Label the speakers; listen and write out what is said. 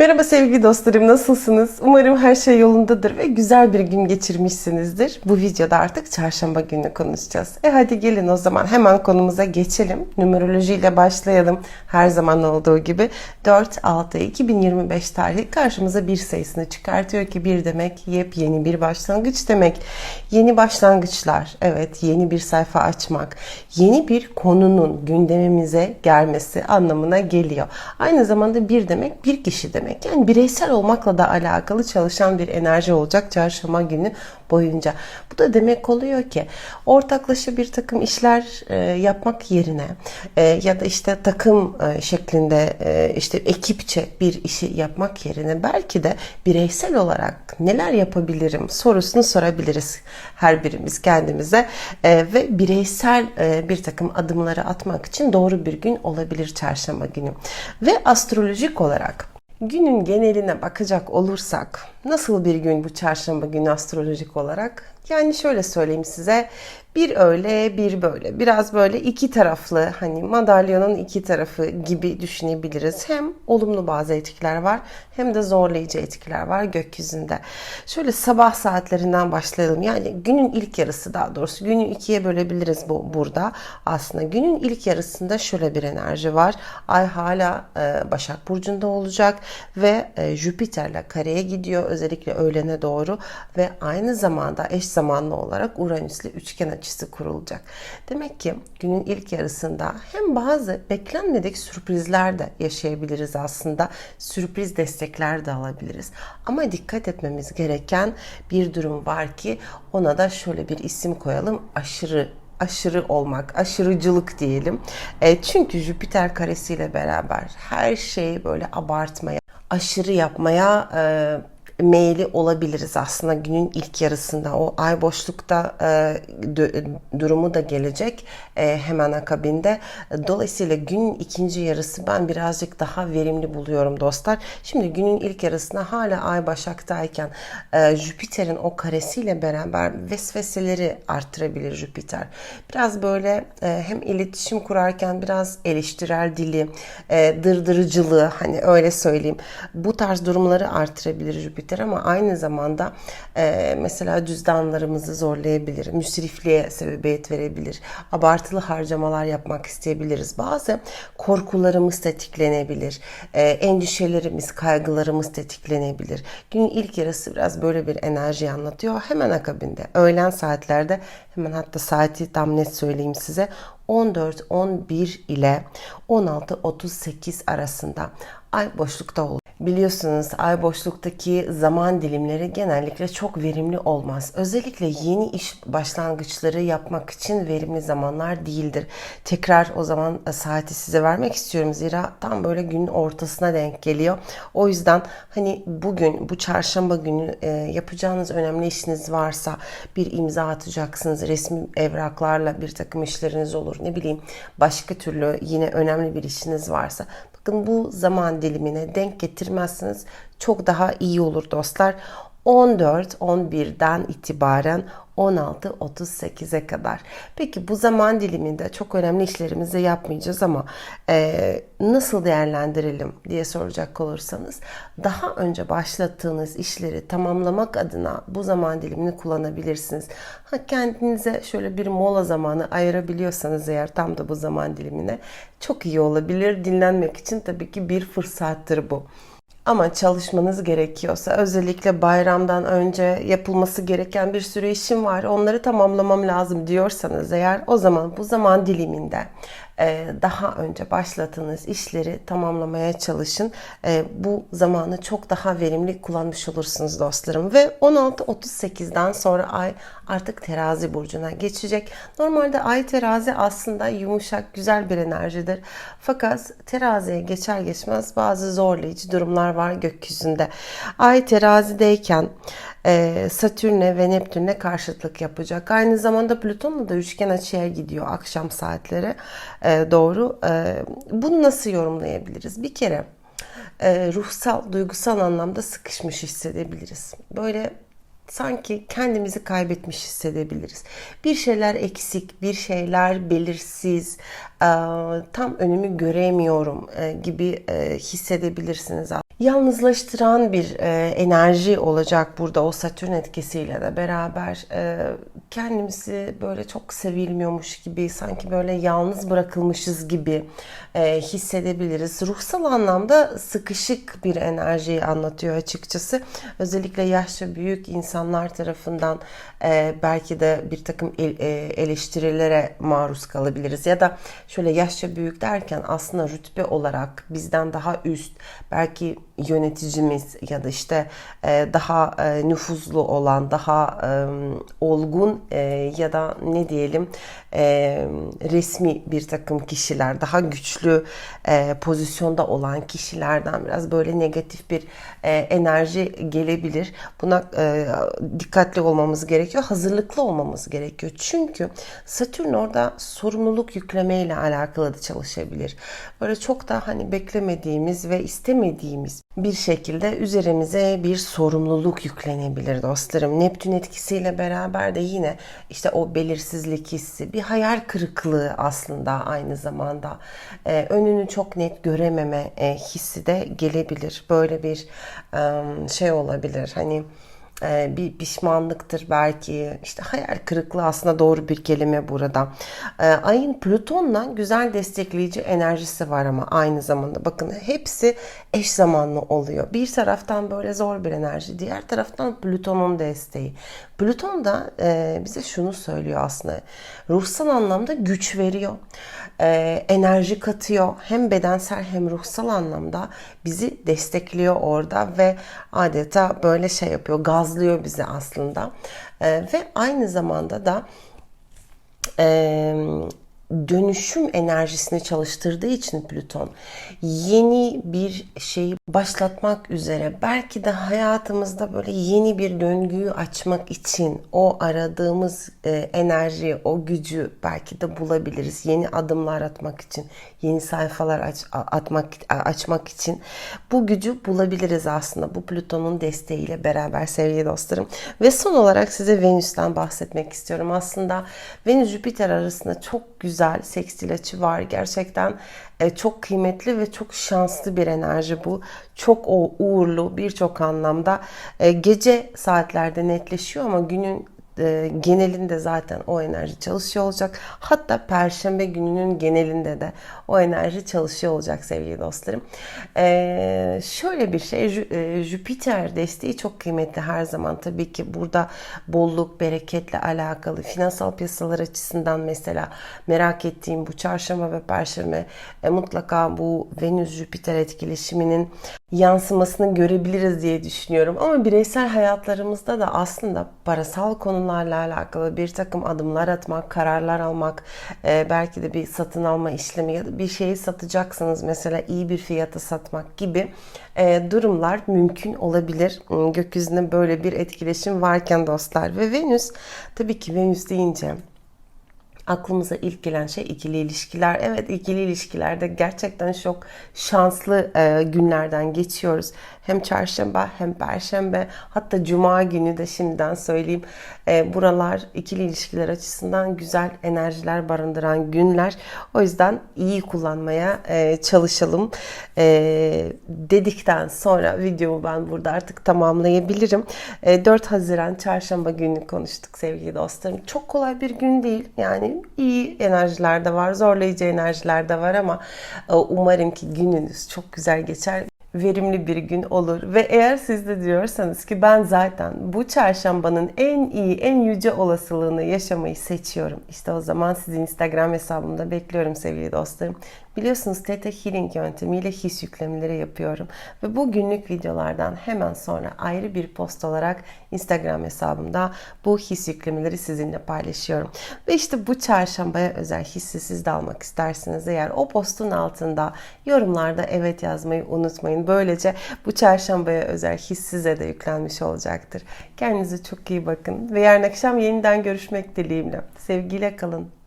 Speaker 1: Merhaba sevgili dostlarım nasılsınız? Umarım her şey yolundadır ve güzel bir gün geçirmişsinizdir. Bu videoda artık çarşamba günü konuşacağız. E hadi gelin o zaman hemen konumuza geçelim. Numerolojiyle başlayalım. Her zaman olduğu gibi 4-6-2025 tarihi karşımıza bir sayısını çıkartıyor ki bir demek yepyeni bir başlangıç demek. Yeni başlangıçlar, evet yeni bir sayfa açmak, yeni bir konunun gündemimize gelmesi anlamına geliyor. Aynı zamanda bir demek bir kişi demek. Yani bireysel olmakla da alakalı çalışan bir enerji olacak çarşamba günü boyunca. Bu da demek oluyor ki ortaklaşa bir takım işler e, yapmak yerine e, ya da işte takım e, şeklinde e, işte ekipçe bir işi yapmak yerine belki de bireysel olarak neler yapabilirim sorusunu sorabiliriz her birimiz kendimize E, ve bireysel e, bir takım adımları atmak için doğru bir gün olabilir çarşamba günü. Ve astrolojik olarak Günün geneline bakacak olursak nasıl bir gün bu çarşamba günü astrolojik olarak? Yani şöyle söyleyeyim size bir öyle bir böyle biraz böyle iki taraflı hani madalyonun iki tarafı gibi düşünebiliriz. Hem olumlu bazı etkiler var hem de zorlayıcı etkiler var gökyüzünde. Şöyle sabah saatlerinden başlayalım. Yani günün ilk yarısı daha doğrusu günü ikiye bölebiliriz bu burada. Aslında günün ilk yarısında şöyle bir enerji var. Ay hala e, Başak Burcu'nda olacak ve e, Jüpiter'le kareye gidiyor özellikle öğlene doğru ve aynı zamanda eş zamanlı olarak Uranüs'le üçgen açısı kurulacak. Demek ki günün ilk yarısında hem bazı beklenmedik sürprizler de yaşayabiliriz aslında. Sürpriz destekler de alabiliriz. Ama dikkat etmemiz gereken bir durum var ki ona da şöyle bir isim koyalım. Aşırı aşırı olmak, aşırıcılık diyelim. E, çünkü Jüpiter karesiyle beraber her şeyi böyle abartmaya, aşırı yapmaya e, meyli olabiliriz aslında günün ilk yarısında. O ay boşlukta e, durumu da gelecek e, hemen akabinde. Dolayısıyla günün ikinci yarısı ben birazcık daha verimli buluyorum dostlar. Şimdi günün ilk yarısında hala ay başaktayken e, Jüpiter'in o karesiyle beraber vesveseleri arttırabilir Jüpiter. Biraz böyle e, hem iletişim kurarken biraz eleştirel dili, e, dırdırıcılığı hani öyle söyleyeyim. Bu tarz durumları arttırabilir Jüpiter etmektir ama aynı zamanda e, mesela cüzdanlarımızı zorlayabilir, müsrifliğe sebebiyet verebilir, abartılı harcamalar yapmak isteyebiliriz. Bazı korkularımız tetiklenebilir, e, endişelerimiz, kaygılarımız tetiklenebilir. Günün ilk yarısı biraz böyle bir enerji anlatıyor. Hemen akabinde öğlen saatlerde hemen hatta saati tam net söyleyeyim size 14-11 ile 16-38 arasında ay boşlukta olur. Biliyorsunuz ay boşluktaki zaman dilimleri genellikle çok verimli olmaz. Özellikle yeni iş başlangıçları yapmak için verimli zamanlar değildir. Tekrar o zaman e, saati size vermek istiyorum zira tam böyle günün ortasına denk geliyor. O yüzden hani bugün bu çarşamba günü e, yapacağınız önemli işiniz varsa bir imza atacaksınız. Resmi evraklarla bir takım işleriniz olur. Ne bileyim başka türlü yine önemli bir işiniz varsa Bakın bu zaman dilimine denk getirmezseniz çok daha iyi olur dostlar. 14-11'den itibaren 16-38'e kadar. Peki bu zaman diliminde çok önemli işlerimizi yapmayacağız ama e, nasıl değerlendirelim diye soracak olursanız daha önce başlattığınız işleri tamamlamak adına bu zaman dilimini kullanabilirsiniz. Ha, kendinize şöyle bir mola zamanı ayırabiliyorsanız eğer tam da bu zaman dilimine çok iyi olabilir. Dinlenmek için tabii ki bir fırsattır bu. Ama çalışmanız gerekiyorsa özellikle bayramdan önce yapılması gereken bir sürü işim var. Onları tamamlamam lazım diyorsanız eğer o zaman bu zaman diliminde daha önce başlattığınız işleri tamamlamaya çalışın. E, bu zamanı çok daha verimli kullanmış olursunuz dostlarım. Ve 16-38'den sonra ay artık terazi burcuna geçecek. Normalde ay terazi aslında yumuşak, güzel bir enerjidir. Fakat teraziye geçer geçmez bazı zorlayıcı durumlar var gökyüzünde. Ay terazideyken Satürn'e ve Neptün'e karşıtlık yapacak. Aynı zamanda Plüton'la da üçgen açıya gidiyor akşam saatleri e, doğru. E, bunu nasıl yorumlayabiliriz? Bir kere ruhsal, duygusal anlamda sıkışmış hissedebiliriz. Böyle sanki kendimizi kaybetmiş hissedebiliriz. Bir şeyler eksik, bir şeyler belirsiz, e, tam önümü göremiyorum e, gibi e, hissedebilirsiniz. Yalnızlaştıran bir enerji olacak burada o Satürn etkisiyle de beraber. Kendimizi böyle çok sevilmiyormuş gibi, sanki böyle yalnız bırakılmışız gibi hissedebiliriz. Ruhsal anlamda sıkışık bir enerjiyi anlatıyor açıkçası. Özellikle yaşça büyük insanlar tarafından e, belki de bir takım el, e, eleştirilere maruz kalabiliriz. Ya da şöyle yaşça büyük derken aslında rütbe olarak bizden daha üst, belki yöneticimiz ya da işte e, daha e, nüfuzlu olan, daha e, olgun ya da ne diyelim resmi bir takım kişiler, daha güçlü pozisyonda olan kişilerden biraz böyle negatif bir enerji gelebilir. Buna dikkatli olmamız gerekiyor, hazırlıklı olmamız gerekiyor. Çünkü Satürn orada sorumluluk yüklemeyle alakalı da çalışabilir. Böyle çok da hani beklemediğimiz ve istemediğimiz bir şekilde üzerimize bir sorumluluk yüklenebilir dostlarım. Neptün etkisiyle beraber de yine işte o belirsizlik hissi, bir hayal kırıklığı aslında aynı zamanda e, önünü çok net görememe e, hissi de gelebilir. Böyle bir şey olabilir. Hani e, bir pişmanlıktır belki. işte hayal kırıklığı aslında doğru bir kelime burada. E, ayın Plüton'la güzel destekleyici enerjisi var ama aynı zamanda bakın hepsi eş zamanlı oluyor. Bir taraftan böyle zor bir enerji, diğer taraftan Plüton'un desteği. Plüton da e, bize şunu söylüyor aslında. Ruhsal anlamda güç veriyor. enerji katıyor. Hem bedensel hem ruhsal anlamda bizi destekliyor orada ve adeta böyle şey yapıyor. Gaz gazlıyor bizi aslında. E, ve aynı zamanda da e, dönüşüm enerjisini çalıştırdığı için Plüton yeni bir şeyi başlatmak üzere belki de hayatımızda böyle yeni bir döngüyü açmak için o aradığımız e, enerji, o gücü belki de bulabiliriz. Yeni adımlar atmak için, yeni sayfalar aç, atmak açmak için bu gücü bulabiliriz aslında bu Plüton'un desteğiyle beraber sevgili dostlarım. Ve son olarak size Venüs'ten bahsetmek istiyorum. Aslında Venüs Jüpiter arasında çok güzel sekstil açı var. Gerçekten e, çok kıymetli ve çok şanslı bir enerji bu. Çok o uğurlu birçok anlamda. E, gece saatlerde netleşiyor ama günün e, genelinde zaten o enerji çalışıyor olacak. Hatta perşembe gününün genelinde de o enerji çalışıyor olacak sevgili dostlarım. E, şöyle bir şey e, Jüpiter desteği çok kıymetli her zaman. Tabii ki burada bolluk, bereketle alakalı finansal piyasalar açısından mesela merak ettiğim bu çarşamba ve perşembe mutlaka bu Venüs-Jüpiter etkileşiminin yansımasını görebiliriz diye düşünüyorum. Ama bireysel hayatlarımızda da aslında parasal konularla alakalı bir takım adımlar atmak, kararlar almak, e, belki de bir satın alma işlemi ya da bir şeyi satacaksınız mesela iyi bir fiyata satmak gibi e, durumlar mümkün olabilir. Hmm, gökyüzünde böyle bir etkileşim varken dostlar ve Venüs tabii ki Venüs deyince aklımıza ilk gelen şey ikili ilişkiler. Evet ikili ilişkilerde gerçekten çok şanslı e, günlerden geçiyoruz. Hem çarşamba hem perşembe hatta cuma günü de şimdiden söyleyeyim. E, buralar ikili ilişkiler açısından güzel enerjiler barındıran günler. O yüzden iyi kullanmaya e, çalışalım e, dedikten sonra videomu ben burada artık tamamlayabilirim. E, 4 Haziran çarşamba günü konuştuk sevgili dostlarım. Çok kolay bir gün değil. Yani iyi enerjiler de var, zorlayıcı enerjiler de var ama e, umarım ki gününüz çok güzel geçer verimli bir gün olur. Ve eğer siz de diyorsanız ki ben zaten bu çarşambanın en iyi, en yüce olasılığını yaşamayı seçiyorum. İşte o zaman sizi Instagram hesabımda bekliyorum sevgili dostlarım. Biliyorsunuz Theta Healing yöntemiyle his yüklemeleri yapıyorum. Ve bu günlük videolardan hemen sonra ayrı bir post olarak Instagram hesabımda bu his yüklemeleri sizinle paylaşıyorum. Ve işte bu çarşambaya özel hissi siz de almak isterseniz eğer o postun altında yorumlarda evet yazmayı unutmayın. Böylece bu çarşambaya özel his size de yüklenmiş olacaktır. Kendinize çok iyi bakın ve yarın akşam yeniden görüşmek dileğimle. Sevgiyle kalın.